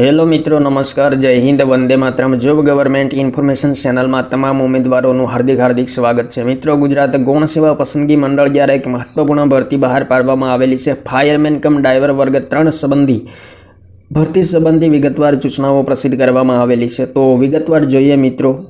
Hello મિત્રો, નમસ્કાર, જય હિન્દ, વંદે માતરમ. જોબ ગવર્મેન્ટ ઇન્ફોર્મેશન ચેનલમાં તમામ ઉમેદવારોનું હાર્દિક હાર્દિક સ્વાગત છે. મિત્રો, ગુજરાત ગૌણ સેવા પસંદગી મંડળ દ્વારા એક મહત્વપૂર્ણ ભરતી બહાર પાડવામાં આવેલી છે, ફાયરમેન કમ ડ્રાઈવર વર્ગ ત્રણ સંબંધી ભરતી સંબંધી વિગતવાર સૂચનાઓ પ્રસિદ્ધ કરવામાં આવેલી છે. તો વિગતવાર જોઈએ મિત્રો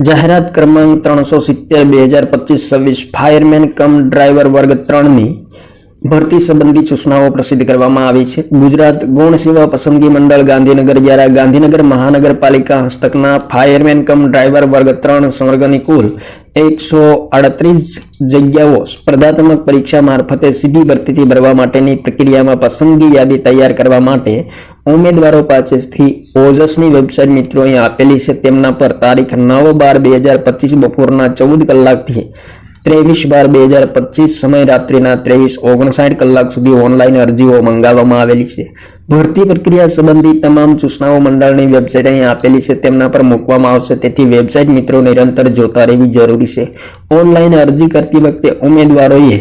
જાહેરાત ક્રમાંક ત્રણસો સિત્તેર, બે હજાર પચીસ, છવ્વીસ, ફાયરમેન કમ ડ્રાઈવર વર્ગ ત્રણની ભરતી સંબંધી સૂચનાઓ પ્રસિદ્ધ કરવામાં આવી છે. ગુજરાત ગૌણ સેવા પસંદગી મંડળ ગાંધીનગર દ્વારા ગાંધીનગર મહાનગરપાલિકા હસ્તકના ફાયરમેન કમ ડ્રાઈવર વર્ગ ત્રણ સંવર્ગની કુલ એકસો આડત્રીસ જગ્યાઓ સ્પર્ધાત્મક પરીક્ષા મારફતે સીધી ભરતીથી ભરવા માટેની પ્રક્રિયામાં પસંદગી યાદી તૈયાર કરવા માટે ઉમેદવારો પાસેથી ઓજસની વેબસાઇટ મિત્રો અહીં આપેલી છે. તેમના પર તારીખ નવ બાર બે હજાર પચીસ બપોરના ચૌદ કલાકથી ત્રેવીસ બાર બે હજાર પચીસ સમય રાત્રિના ત્રેવીસ ઓગણસાઠ કલાક સુધી ઓનલાઈન અરજીઓ મંગાવવામાં આવેલી છે. ભરતી પ્રક્રિયા સંબંધી તમામ સૂચનાઓ મંડળની વેબસાઇટ અહીં આપેલી છે. તેમના પર મૂકવામાં આવશે. તેથી વેબસાઇટ મિત્રો નિરંતર જોતા રહેવી જરૂરી છે. ઓનલાઈન અરજી કરતી વખતે ઉમેદવારોએ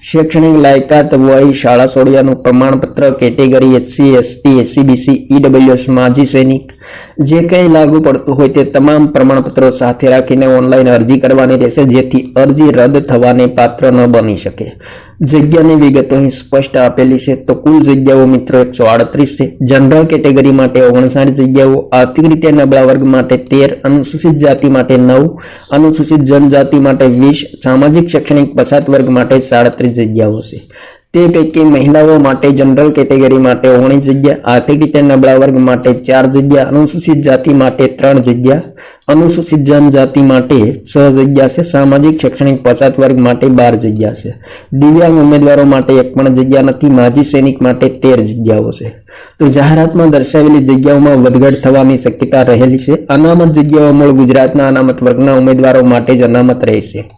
શૈક્ષણિક લાયકાત વય, શાળા સોડિયાનું પ્રમાણપત્ર, category HC ST SCBC EWS માજી સૈનિક. જે કંઈ લાગુ પડતું હોય તે તમામ પ્રમાણપત્રો સાથે રાખીને ઓનલાઈન અરજી કરવાની રહેશે, જેથી અરજી રદ થવાને પાત્ર ન બની શકે. જગ્યાની વિગતો અહીં સ્પષ્ટ આપેલી છે. તો કુલ જગ્યાઓ મિત્રો એકસો આડત્રીસ છે. જનરલ કેટેગરી માટે ઓગણસાઠ જગ્યાઓ, આર્થિક રીતે નબળા વર્ગ માટે તેર, અનુસૂચિત જાતિ માટે નવ, અનુસૂચિત જનજાતિ માટે વીસ, સામાજિક શૈક્ષણિક પછાત વર્ગ માટે સાડત્રીસ જગ્યાઓ છે. તે પૈકી મહિલાઓ માટે જનરલ કેટેગરી માટે ઓગણીસ જગ્યા, આર્થિક રીતે નબળા વર્ગ માટે ચાર જગ્યા, અનુસૂચિત જાતિ માટે ત્રણ જગ્યા, અનુસૂચિત જનજાતિ માટે છ જગ્યા છે, સામાજિક, શૈક્ષણિક પછાત વર્ગ માટે બાર જગ્યા છે. દિવ્યાંગ ઉમેદવારો માટે એક પણ જગ્યા નથી, માજી સૈનિક માટે તેર જગ્યાઓ છે. તો જાહેરાતમાં દર્શાવેલી જગ્યાઓમાં વધઘટ થવાની શક્યતા રહેલી છે. અનામત જગ્યાઓ મૂળ ગુજરાતના અનામત વર્ગના ઉમેદવારો માટે જ અનામત રહેશે.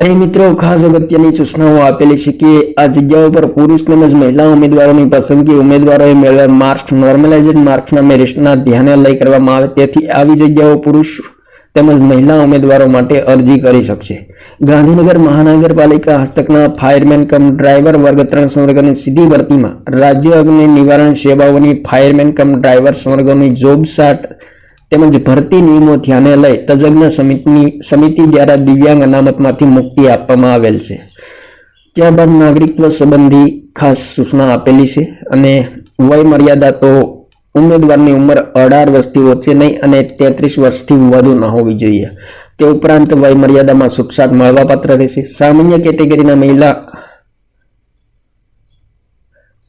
અહીં મિત્રો, ખાસ અગત્યની સૂચનાઓ આપેલી છે કે આ જગ્યાઓ પર પુરુષ તેમજ મહિલા ઉમેદવારોની પસંદગી ઉમેદવારોએ મેળવેલ માર્ક્સ નોર્મલાઇઝેડ માર્ક્સના મેરિટના ધ્યાને લઈ કરવામાં આવે. તેથી આવી જગ્યાઓ પુરુષ તેમજ મહિલા ઉમેદવારો માટે અરજી કરી શકશે. ગાંધીનગર મહાનગરપાલિકા હસ્તકના ફાયરમેન કમ ડ્રાઈવર વર્ગ ત્રણ સંવર્ગની સીધી ભરતીમાં રાજ્ય અગ્નિ નિવારણ સેવાઓની ફાયરમેન કમ ડ્રાઈવર સંવર્ગોની જોબ સાટ તેમજ ભરતી નિયમો ધ્યાને લઈ તજજ્ઞ સમિતિની સમિતિ દ્વારા દિવ્યાંગ અનામતમાંથી મુક્તિ આપવામાં આવેલ છે. ત્યારબાદ નાગરિકત્વ સંબંધી ખાસ સૂચના આપેલી છે અને વય મર્યાદા તો ઉમેદવારની ઉંમર અઢાર વર્ષથી ઓછી નહીં અને તેત્રીસ વર્ષથી વધુ ન હોવી જોઈએ. તે ઉપરાંત વય મર્યાદામાં છૂટછાટ મળવાપાત્ર રહેશે. સામાન્ય કેટેગરીના મહિલા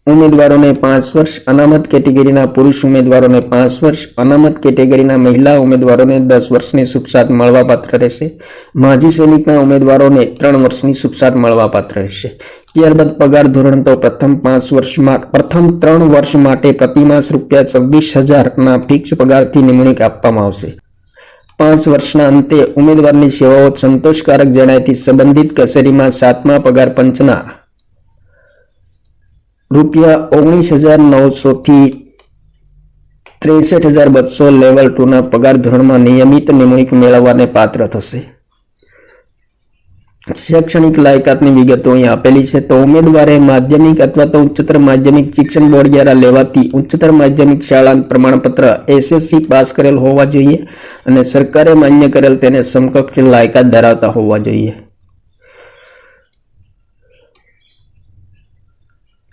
ઉમેદવારોને પાંચ વર્ષ, અનામત કેટેગરીના પુરુષ ઉમેદવારોને પાંચ વર્ષ, અનામત કેટેગરીના મહિલા ઉમેદવારોને દસ વર્ષની છૂટછાટ મળવાપાત્ર રહેશે. માજી સૈનિકના ઉમેદવારોને ત્રણ વર્ષની છૂટછાટ મળવાપાત્ર રહેશે. ત્યારબાદ પગાર ધોરણ તો પ્રથમ પાંચ વર્ષમાં પ્રથમ ત્રણ વર્ષ માટે પ્રતિમાસ રૂપિયા છવ્વીસ હજારના ફિક્સ પગારથી નિમણૂક આપવામાં આવશે. પાંચ વર્ષના અંતે ઉમેદવારની સેવાઓ સંતોષકારક જણાયથી સંબંધિત કચેરીમાં સાતમા પગાર પંચના રૂપિયા ઓગણીસ હજાર નવસોથી ત્રેસઠ હજાર બસો લેવલ ટુના પગાર ધોરણમાં નિયમિત નિમણૂક મેળવવાને પાત્ર થશે. શૈક્ષણિક લાયકાતની વિગતો અહીં આપેલી છે. તો ઉમેદવારે માધ્યમિક અથવા તો ઉચ્ચતર માધ્યમિક શિક્ષણ બોર્ડ દ્વારા લેવાતી ઉચ્ચતર માધ્યમિક શાળા પ્રમાણપત્ર એસએસસી પાસ કરેલ હોવા જોઈએ અને સરકારે માન્ય કરેલ તેને સમકક્ષ લાયકાત ધરાવતા હોવા જોઈએ.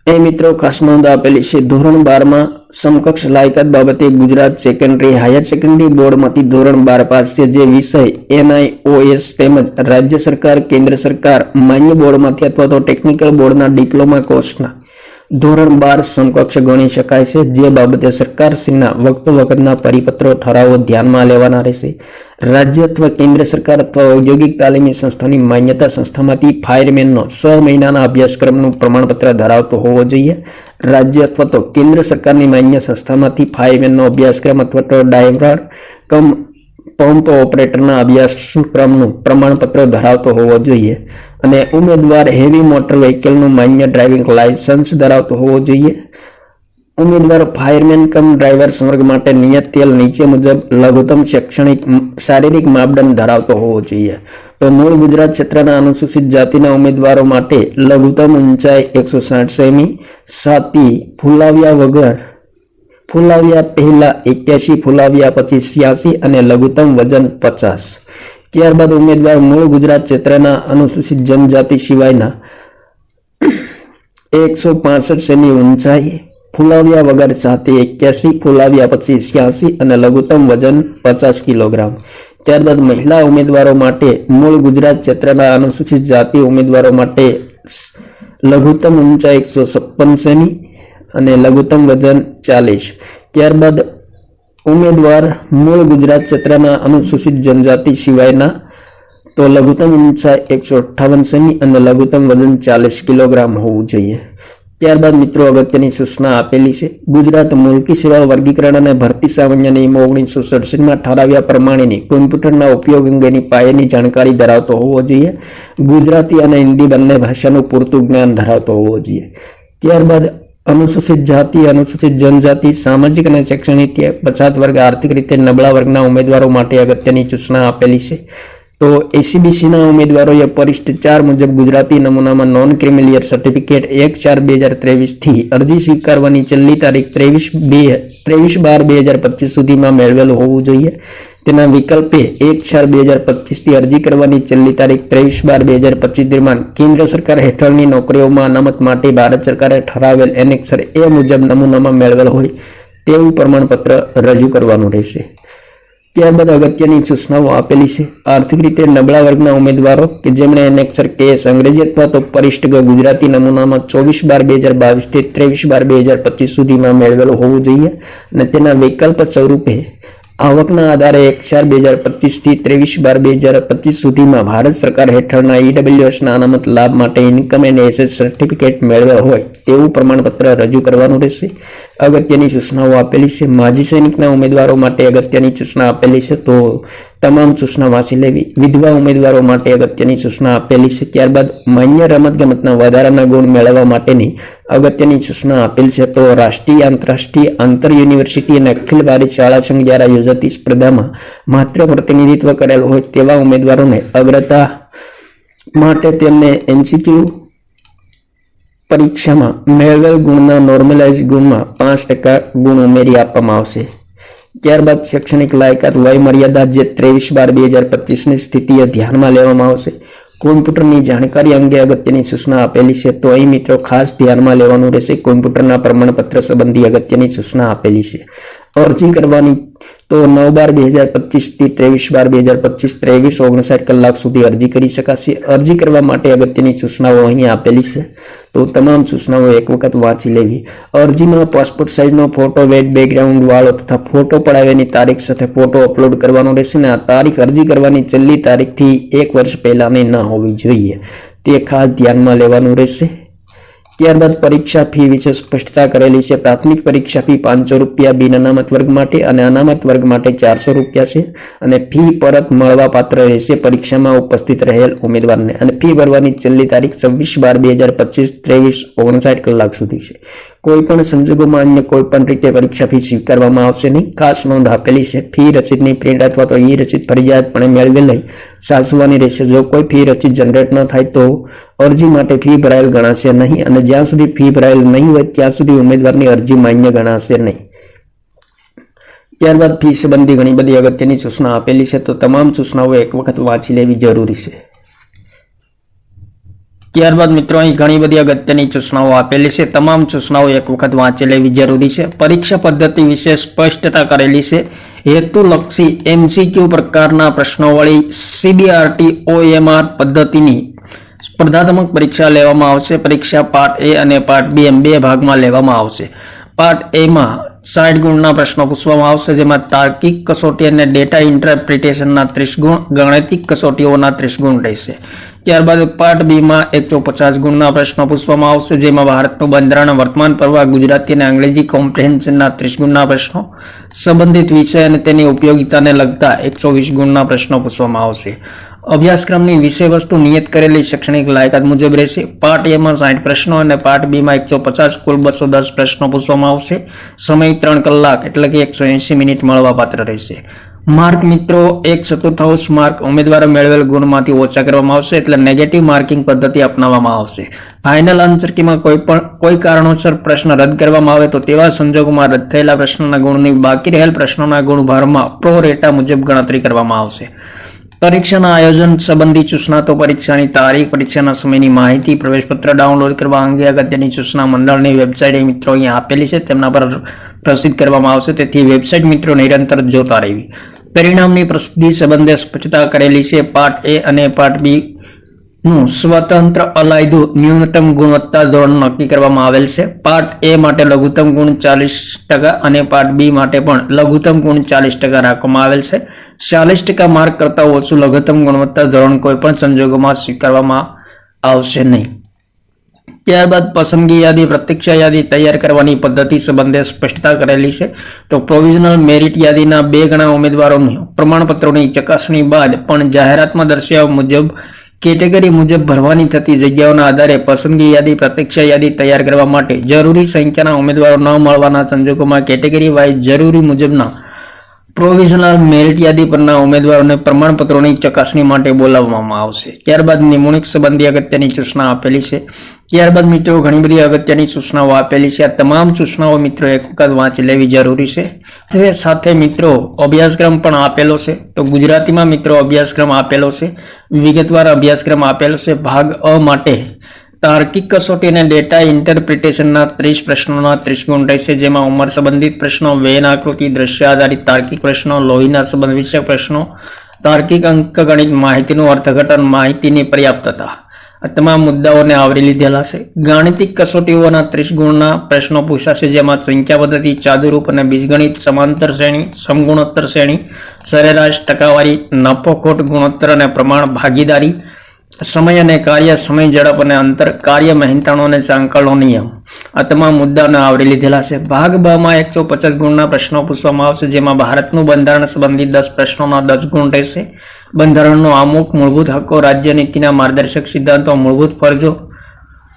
એ મિત્રો ખાસ નોંધ આપેલી છે. ધોરણ બારમાં સમકક્ષ લાયકાત બાબતે ગુજરાત સેકન્ડરી હાયર સેકન્ડરી બોર્ડમાંથી ધોરણ બાર પાસ છે. જે વિષય એનઆઈઓએસ તેમજ રાજ્ય સરકાર, કેન્દ્ર સરકાર, માન્ય બોર્ડમાંથી અથવા તો ટેકનિકલ બોર્ડના ડિપ્લોમા કોર્સના ધોરણ બાર સમકક્ષ ગણી શકાય છે. જે બાબતે સરકારશ્રીના વખતો વખતના પરિપત્રો ઠરાવો ધ્યાનમાં લેવાના રહેશે. રાજ્ય અથવા કેન્દ્ર સરકાર અથવા ઔદ્યોગિક તાલીમી સંસ્થાની માન્યતા સંસ્થામાંથી ફાયરમેનનો છ મહિનાના અભ્યાસક્રમનું પ્રમાણપત્ર ધરાવતો હોવો જોઈએ. રાજ્ય અથવા તો કેન્દ્ર સરકારની માન્ય સંસ્થામાંથી ફાયરમેનનો અભ્યાસક્રમ અથવા તો ડ્રાઈવર કમ પંપ ઓપરેટરના અભ્યાસક્રમનું પ્રમાણપત્ર ધરાવતો હોવો જોઈએ. અને ઉમેદવાર હેવી મોટર વ્હીકલનું માન્ય ડ્રાઇવિંગ લાયસન્સ ધરાવતો હોવો જોઈએ. ઉમેદવાર ફાયરમેન કમ ડ્રાઈવર વર્ગ માટે નિયત તેલ નીચે મુજબ લઘુત્તમ શૈક્ષણિક શારીરિક માપદંડ ધરાવતો હોવો જોઈએ. તો મૂળ ગુજરાત ક્ષેત્રના અનુસૂચિત જાતિના ઉમેદવારો માટે લઘુત્તમ ઊંચાઈ એકસો સાઠ સેમી, સાતી ફુલાવ્યા વગર, ફૂલાવ્યા પહેલા એક્યાસી, ફુલાવ્યા પછી છ્યાસી અને લઘુત્તમ વજન પચાસ. ત્યારબાદ ઉમેદવાર મૂળ ગુજરાત ક્ષેત્રના અનુસૂચિત જનજાતિ સિવાયના એકસો પાસઠ સેમી ઊંચાઈ, ફુલાવ્યા વગર સાથે એક્યાસી, ફુલાવ્યા પછી છ્યાસી અને લઘુત્તમ વજન પચાસ કિલોગ્રામ. ત્યારબાદ મહિલા ઉમેદવારો માટે મૂળ ગુજરાત ક્ષેત્રના અનુસૂચિત જાતિ ઉમેદવારો માટે લઘુત્તમ ઊંચાઈ એકસો છપ્પન સેમી અને લઘુત્તમ વજન ચાલીસ. ત્યારબાદ ઉમેદવાર મૂળ ગુજરાત ક્ષેત્રના અનુસૂચિત જનજાતિ સિવાયના તો લઘુત્તમ ઊંચાઈ એકસો અઠ્ઠાવન સેમી અને લઘુત્તમ વજન ચાલીસ કિલોગ્રામ હોવું જોઈએ. ત્યારબાદ મિત્રો અગત્યની સૂચના આપેલી છે. ગુજરાત મુલકી સેવા વર્ગીકરણ અને ભરતી સામાન્ય નિયમો ઓગણીસો સડસઠમાં ઠરાવ્યા પ્રમાણેની કોમ્પ્યુટરના ઉપયોગ અંગેની પાયાની જાણકારી ધરાવતો હોવો જોઈએ. ગુજરાતી અને હિન્દી બંને ભાષાનું પૂરતું જ્ઞાન ધરાવતો હોવો જોઈએ. ત્યારબાદ અનુસૂચિત જાતિ, અનુસૂચિત જનજાતિ, સામાજિક અને શૈક્ષણિક પછાત વર્ગ આર્થિક રીતે નબળા વર્ગના ઉમેદવારો માટે અગત્યની સૂચના આપેલી છે. તો એસીબીસીના ઉમેદવારોએ પરિષ્ઠ ચાર મુજબ ગુજરાતી નમૂનામાં નોન ક્રિમિલિયર સર્ટિફિકેટ એક ચાર બે હજાર ત્રેવીસથી અરજી સ્વીકારવાની છેલ્લી તારીખ ત્રેવીસ બે, ત્રેવીસ બાર બે હજાર પચીસ સુધીમાં મેળવેલું હોવું જોઈએ. તેના વિકલ્પે એક ચાર બે હજાર પચીસથી અરજી કરવાની છેલ્લી તારીખ ત્રેવીસ બાર બે હજાર પચીસ દરમિયાન કેન્દ્ર સરકાર હેઠળની નોકરીઓમાં અનામત માટે ભારત સરકારે ઠરાવેલ એનેક્સર એ મુજબ નમૂનામાં મેળવેલ હોય તેવું પ્રમાણપત્ર રજૂ કરવાનું રહેશે. ત્યારબાદ અગત્યની સૂચનાઓ આપેલી છે. આર્થિક રીતે નબળા વર્ગના ઉમેદવારો કે જેમણે એનેક્સર કેસ અંગ્રેજી અથવા તો પરિષ્ઠ ગુજરાતી નમૂનામાં ચોવીસ બાર બે હજાર બાવીસથી ત્રેવીસ બાર બે હજાર પચીસ સુધીમાં મેળવેલો હોવું જોઈએ અને તેના વિકલ્પ સ્વરૂપે આવકના આધારે એક ચાર બે હજાર પચીસથી ત્રેવીસ બાર બે હજાર પચીસ સુધીમાં ભારત સરકાર હેઠળના ઈડબ્લ્યુએસના અનામત લાભ માટે ઇન્કમ એન્ડ એસેટ સર્ટિફિકેટ મેળવ્યા હોય તેવું પ્રમાણપત્ર રજૂ કરવાનું રહેશે. અગત્યની સૂચનાઓ આપેલી છે. માજી સૈનિકના ઉમેદવારો માટે અગત્યની સૂચના આપેલી છે. તો તમામ સૂચના વાંચી લેવી. વિધવા ઉમેદવારો માટે અગત્યની સૂચના આપેલી છે. ત્યારબાદ માન્ય રમતગમતના વધારાના ગુણ મેળવવા માટેની અગત્યની સૂચના આપેલ છે. તો રાષ્ટ્રીય, આંતરરાષ્ટ્રીય, આંતર યુનિવર્સિટી અને અખિલ ભારત શાળા સંઘ દ્વારા યોજાતી સ્પર્ધામાં માત્ર પ્રતિનિધિત્વ કરેલ હોય તેવા ઉમેદવારોને અગ્રતા માટે તેમને એનસીક્યુ પરીક્ષામાં મેળવેલ ગુણના નોર્મલાઇઝ ગુણમાં પાંચ ટકા ગુણ ઉમેરી આપવામાં આવશે. ત્યારબાદ શૈક્ષણિક લાયકાત વય મર્યાદા જે ત્રેવીસ બાર બે હજાર પચીસની સ્થિતિએ ધ્યાનમાં લેવામાં આવશે. કોમ્પ્યુટરની જાણકારી અંગે અગત્યની સૂચના આપેલી છે તો અહીં મિત્રો ખાસ ધ્યાનમાં લેવાનું રહેશે. કોમ્પ્યુટરના પ્રમાણપત્ર સંબંધી અગત્યની સૂચના આપેલી છે. અરજી કરવાની તો નવ બાર બે હજાર પચીસથી ત્રેવીસ બાર બે હજાર પચીસ ત્રેવીસ ઓગણસાઠ કલાક સુધી અરજી કરી શકાશે. અરજી કરવા માટે અગત્યની સૂચનાઓ અહીં આપેલી છે. તો તમામ સૂચનાઓ એક વખત વાંચી લેવી. અરજીમાં પાસપોર્ટ સાઇઝનો ફોટો વેટ બેકગ્રાઉન્ડ વાળો તથા ફોટો પડાવ્યાની તારીખ સાથે ફોટો અપલોડ કરવાનો રહેશે ને આ તારીખ અરજી કરવાની છેલ્લી તારીખથી એક વર્ષ પહેલાંની ન હોવી જોઈએ. તે ખાસ ધ્યાનમાં લેવાનું રહેશે. ત્યારબાદ પરીક્ષા ફી વિશે સ્પષ્ટતા કરેલી છે. પ્રાથમિક પરીક્ષા ફી પાંચસો રૂપિયા, બિન અનામત વર્ગ માટે અને અનામત વર્ગ માટે ચારસો રૂપિયા છે અને ફી પરત મળવા પાત્ર રહેશે પરીક્ષામાં ઉપસ્થિત રહેલ ઉમેદવારને. અને ફી ભરવાની છેલ્લી તારીખ છવ્વીસ બાર બે હજાર પચીસ ત્રેવીસ ઓગણસાઠ કલાક સુધી છે. કોઈ પણ સંજોગોમાં અન્ય કોઈ પણ રીતે પરીક્ષા ફી સ્વીકારવામાં આવશે નહીં. ખાસ નોંધ આપેલી છે. ફી રસીદની પ્રિન્ટ અથવા તો ઈ રસીદ ફરજિયાતપણે મેળવી લઈ સાચવવાની રહેશે. જો કોઈ ફી રસીદ જનરેટ ન થાય તો અરજી માટે ફી ભરાયેલ ગણાશે નહીં અને જ્યાં સુધી ફી ભરાયેલ નહીં હોય ત્યાં સુધી ઉમેદવારની અરજી માન્ય ગણાશે નહીં. ત્યારબાદ ફી સંબંધી ઘણી બધી અગત્યની સૂચના આપેલી છે. તો તમામ સૂચનાઓ એક વખત વાંચી લેવી જરૂરી છે. ત્યારબાદ મિત્રો, અહીં ઘણી બધી અગત્યની સૂચનાઓ આપેલી છે. તમામ સૂચનાઓ એક વખત વાંચી લેવી જરૂરી છે. પરીક્ષા પદ્ધતિ વિશે સ્પષ્ટતા કરેલી છે. હેતુલક્ષી એમસીક્યુ પ્રકારના પ્રશ્નોવાળી સીબીઆરટી ઓએમઆર પદ્ધતિની સ્પર્ધાત્મક પરીક્ષા લેવામાં આવશે. પરીક્ષા પાર્ટ એ અને પાર્ટ બી એમ બે ભાગમાં લેવામાં આવશે. પાર્ટ એમાં સાઠ ગુણના પ્રશ્નો પૂછવામાં આવશે, જેમાં તાર્કિક કસોટી અને ડેટા ઇન્ટરપ્રિટેશનના ત્રીસ ગુણ, ગણિતિક કસોટીઓના ત્રીસ ગુણ રહેશે. ત્યારબાદ પાર્ટ બીમાં એકસો પચાસ ગુણના પ્રશ્નો પૂછવામાં આવશે, જેમાં ભારતનું બંધારણ વર્તમાન પ્રવાહ ગુજરાતી અને અંગ્રેજી કોમ્પ્રિહેન્શનના ત્રીસ ગુણના પ્રશ્નો સંબંધિત વિષય અને તેની ઉપયોગિતાને લગતા એકસો વીસ ગુણના પ્રશ્નો પૂછવામાં આવશે. અભ્યાસક્રમની વિષય વસ્તુ નિયત કરેલી શૈક્ષણિક લાયકાત મુજબ રહેશે. પાર્ટ એમાં સાઠ પ્રશ્નો અને પાર્ટ બીમાં એકસો પચાસ, કુલ બસો દસ પ્રશ્નો પૂછવામાં આવશે. સમય ત્રણ કલાક, એટલે કે એકસો એંશી મિનિટ મળવાપાત્ર રહેશે. માર્ક મિત્રો, એક ચતુર્થાંશ માર્ક ઉમેદવારે મેળવેલ ગુણમાંથી ઓછા કરવામાં આવશે એટલે નેગેટિવ માર્કિંગ પદ્ધતિ અપનાવવામાં આવશે. ફાઇનલ આન્સરકીમાં કોઈ પણ, કોઈ કારણોસર પ્રશ્ન રદ કરવામાં આવે તો તેવા સંજોગોમાં રદ થયેલા પ્રશ્નના ગુણની બાકી રહેલ પ્રશ્નોના ગુણભારમાં પ્રો રેટા મુજબ ગણતરી કરવામાં આવશે. પરીક્ષાના આયોજન સંબંધી સૂચના તો પરીક્ષાની તારીખ, પરીક્ષાના સમયની માહિતી, પ્રવેશપત્ર ડાઉનલોડ કરવા અંગે અગત્યની સૂચના મંડળની વેબસાઇટ મિત્રો અહીંયા આપેલી છે. તેમના પર પ્રસિદ્ધ કરવામાં આવશે. તેથી વેબસાઇટ મિત્રો નિરંતર જોતા રહેવી. પરિણામની પ્રસિદ્ધિ સંબંધે સ્પષ્ટતા કરેલી છે. પાર્ટ એ અને પાર્ટ બી નું સ્વતંત્ર અલાયદું ન્યૂનતમ ગુણવત્તા ધોરણ નક્કી કરવામાં આવેલ છે. પાર્ટ એ માટે લઘુત્તમ ગુણ ચાલીસ ટકા અને પાર્ટ બી માટે પણ લઘુત્તમ ગુણ ચાલીસ ટકા રાખવામાં આવેલ છે. ચાલીસ ટકા માર્ક કરતાં ઓછું લઘુત્તમ ગુણવત્તા ધોરણ કોઈપણ સંજોગોમાં સ્વીકારવામાં આવશે નહીં. ત્યારબાદ પસંદગી યાદી, પ્રતીક્ષા યાદી તૈયાર કરવાની પદ્ધતિ સંબંધે સ્પષ્ટતા કરેલી છે. તો પ્રોવિઝનલ મેરિટ યાદીના બે ગણા ઉમેદવારોની પ્રમાણપત્રોની ચકાસણી બાદ પણ જાહેરાતમાં દર્શાવ્યા મુજબ, કેટેગરી મુજબ ભરવાની થતી જગ્યાઓના આધારે પસંદગી યાદી, પ્રતીક્ષા યાદી તૈયાર કરવા માટે જરૂરી સંખ્યાના ઉમેદવારો ન મળવાના સંજોગોમાં કેટેગરી વાઇઝ જરૂરી મુજબના પ્રોવિઝનલ મેરિટ યાદી પરના ઉમેદવારોને પ્રમાણપત્રોની ચકાસણી માટે બોલાવવામાં આવશે. ત્યારબાદ નિમણૂક સંબંધી અગત્યની સૂચના આપેલી છે. ત્યારબાદ મિત્રો ઘણી બધી અગત્યની સૂચનાઓ આપેલી છે. આ તમામ સૂચનાઓ મિત્રો એક વખત વાંચી લેવી જરૂરી છે. તે સાથે મિત્રો અભ્યાસક્રમ પણ આપેલો છે. તો ગુજરાતીમાં મિત્રો અભ્યાસક્રમ આપેલો છે. વિગતવાર અભ્યાસક્રમ આપેલો છે. ભાગ અ માટે તાર્કિક કસોટી અને ડેટા ઇન્ટરપ્રિટેશનના ત્રીસ પ્રશ્નોના ત્રીસ ગુણ રહેશે, જેમાં ઉંમર સંબંધિત પ્રશ્નો વેન આકૃતિ, દ્રશ્ય આધારિત તાર્કિક પ્રશ્નો, લોહીના સંબંધ વિષયક પ્રશ્નો, તાર્કિક અંકગણિત માહિતીનું અર્થઘટન, માહિતીની પર્યાપ્તતા. આ તમામ મુદ્દાઓને આવરી લીધેલા છે. ગાણિતિક કસોટીઓના ત્રીસ ગુણના પ્રશ્નો પૂછાશે, જેમાં સંખ્યા પદ્ધતિ, ચાદુરૂપ અને બીજગણિત, સમાંતર શ્રેણી, સમગુણોત્તર શ્રેણી, સરેરાશ ટકાવારી નફો ખોટ ગુણોત્તર અને પ્રમાણ ભાગીદારી સમય અને કાર્ય, સમય, ઝડપ અને અંતર, કાર્ય, મહેનતાણો અને સાંકળનો નિયમ. આ તમામ મુદ્દાને આવરી લીધેલા છે. ભાગ બમાં એકસો પચાસ ગુણના પ્રશ્નો પૂછવામાં આવશે, જેમાં ભારતનું બંધારણ સંબંધિત દસ પ્રશ્નોના દસ ગુણ રહેશે. બંધારણનો આમુખ મૂળભૂત હક્કો રાજ્ય નીતિના માર્ગદર્શક સિદ્ધાંતો મૂળભૂત ફરજો.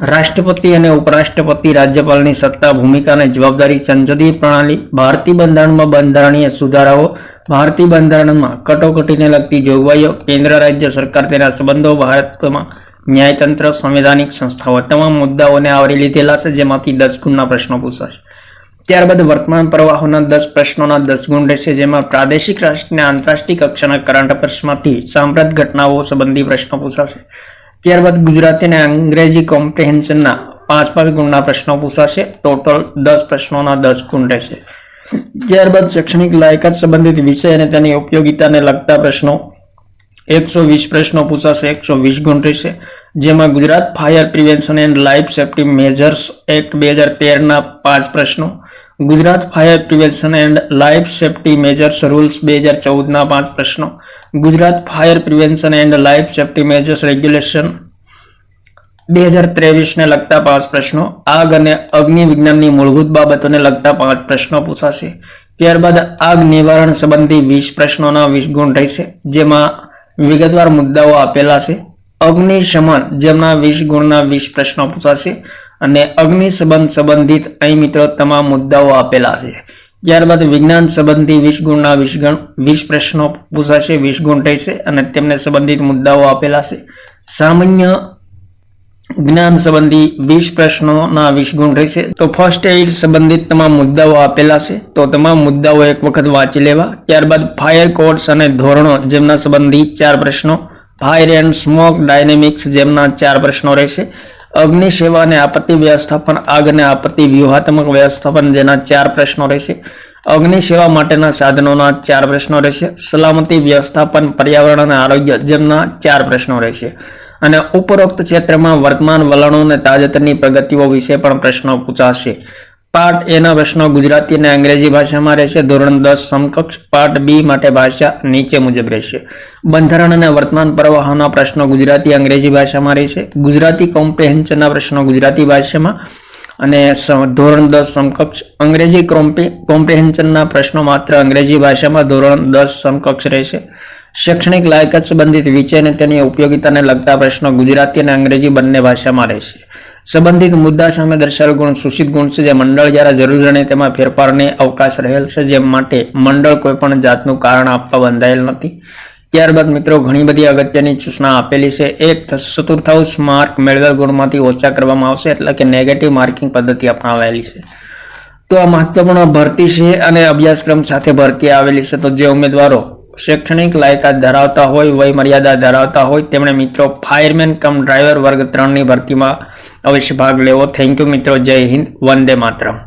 રાષ્ટ્રપતિ અને ઉપરાષ્ટ્રપતિ રાજ્યપાલની સત્તા, ભૂમિકા અને જવાબદારી, સંસદીય પ્રણાલી, ભારતીય બંધારણમાં બંધારણીય સુધારાઓ, ભારતીય બંધારણમાં કટોકટીને લગતી જોગવાઈઓ, કેન્દ્ર રાજ્ય સરકાર તેના સંબંધો, ભારતમાં ન્યાયતંત્ર, સંવૈધાનિક સંસ્થાઓ, તમામ મુદ્દાઓને આવરી લીધેલા છે, જેમાંથી દસ ગુણના પ્રશ્નો પૂછાશે. ત્યારબાદ વર્તમાન પ્રવાહોના દસ પ્રશ્નોના દસ ગુણ રહેશે, જેમાં પ્રાદેશિક રાષ્ટ્રીય આંતરરાષ્ટ્રીય કક્ષાના કરંટ અફેર્સમાંથી સાંપ્રત ઘટનાઓ સંબંધી પ્રશ્નો પૂછાશે. ત્યારબાદ ગુજરાતી અને અંગ્રેજી કોમ્પ્રિહેન્શનના પાંચ ગુણના પ્રશ્નો પૂછાશે. ટોટલ દસ પ્રશ્નોના દસ ગુણ રહેશે. ત્યારબાદ શૈક્ષણિક લાયકાત સંબંધિત વિષય અને તેની ઉપયોગિતાને લગતા પ્રશ્નો. એકસો વીસ પ્રશ્નો પૂછાશે, એકસો વીસ ગુણ રહેશે. જેમાં Gujarat fire prevention and life safety measures act બે હજાર તેરના પાંચ પ્રશ્નો. Gujarat fire prevention and life safety measures rules બે હજાર ચૌદના પાંચ પ્રશ્નો. Gujarat fire prevention and life safety measures regulation બે હજાર ત્રેવીસને લગતા પાંચ પ્રશ્નો. આગ અને અગ્નિ વિજ્ઞાનની મૂળભૂત બાબતોને લગતા પાંચ પ્રશ્નો પૂછાશે. ત્યારબાદ આગ નિવારણ સંબંધી વીસ પ્રશ્નોના વીસ ગુણ રહેશે, જેમાં વિગતવાર મુદ્દાઓ આપેલા છે. અગ્નિશમન જેમના વીસ ગુણના વીસ પ્રશ્નો પૂછાશે અને અગ્નિ સંબંધ સંબંધિત અહીં મિત્રો તમામ મુદ્દાઓ આપેલા છે. ત્યારબાદ વિજ્ઞાન સંબંધી વીસ ગુણના વીસ ગણ, વીસ પ્રશ્નો પૂછાશે, વીસ ગુણ રહેશે અને તેમને સંબંધિત મુદ્દાઓ આપેલા છે. સામાન્ય જ્ઞાન સંબંધી વીસ પ્રશ્નોના વીસ ગુણ રહેશે. તો ફર્સ્ટ એઇડ સંબંધિત તમામ મુદ્દાઓ આપેલા છે. તો તમામ મુદ્દાઓ એક વખત વાંચી લેવા. ત્યારબાદ ફાયર કોડ્સ અને ધોરણો જેમના સંબંધી ચાર પ્રશ્નો ફાયર એન્ડ સ્મોક ડાયનેમિક્સ જેમના ચાર પ્રશ્નો રહેશે. અગ્નિ સેવા અને આપત્તિ વ્યવસ્થાપન, આગ અને આપત્તિ વ્યૂહાત્મક વ્યવસ્થાપન જેના ચાર પ્રશ્નો રહેશે. અગ્નિ સેવા માટેના સાધનોના ચાર પ્રશ્નો રહેશે. સલામતી વ્યવસ્થાપન, પર્યાવરણ અને આરોગ્ય જેમના ચાર પ્રશ્નો રહેશે. અને ઉપરોક્ત ક્ષેત્રમાં વર્તમાન વલણો અને તાજેતરની પ્રગતિઓ વિશે પણ પ્રશ્નો પૂછાશે. પાર્ટ એના પ્રશ્નો ગુજરાતી અને અંગ્રેજી ભાષામાં રહેશે. ધોરણ દસ સમકક્ષ પાર્ટ બી માટે ભાષા નીચે મુજબ રહેશે. બંધારણ અને વર્તમાન પ્રવાહના પ્રશ્નો ગુજરાતી અંગ્રેજી ભાષામાં રહેશે. ગુજરાતી કોમ્પ્રિહેન્શનના પ્રશ્નો ગુજરાતી ભાષામાં અને ધોરણ દસ સમકક્ષ અંગ્રેજી કોમ્પ્રી કોમ્પ્રિહેન્શનના પ્રશ્નો માત્ર અંગ્રેજી ભાષામાં ધોરણ દસ સમકક્ષ રહેશે. શૈક્ષણિક લાયકાત સંબંધિત વિષય અને તેની ઉપયોગિતાને લગતા પ્રશ્નો ગુજરાતી અને અંગ્રેજી બંને ભાષામાં રહેશે. સંબંધિત મુદ્દા સામે દર્શાવેલ ગુણ, સૂચિત ગુણ છે, જે મંડળ જ્યારે જરૂર જણે તેમાં ફેરફારને અવકાશ રહેલ છે, જે માટે મંડળ કોઈપણ જાતનું કારણ આપવા બંધાયેલ નથી. ત્યારબાદ મિત્રો, ઘણી બધી અગત્યની સૂચના આપેલી છે. એક ચતુર્થાંશ માર્ક મેળવેલ ગુણમાંથી ઓછા કરવામાં આવશે, એટલે કે નેગેટિવ માર્કિંગ પદ્ધતિ અપનાવાયેલી છે. તો આ મહત્વપૂર્ણ ભરતી છે અને અભ્યાસક્રમ સાથે ભરતી આવેલી છે. તો જે ઉમેદવારો શૈક્ષણિક લાયકાત ધરાવતા હોય વય મર્યાદા ધરાવતા હોય, તેમણે મિત્રો ફાયરમેન કમ ડ્રાઈવર વર્ગ ત્રણની ભરતીમાં અવશ્ય ભાગ લેવો. થેન્ક યુ મિત્રો. જય હિન્દ. વંદે માતરમ.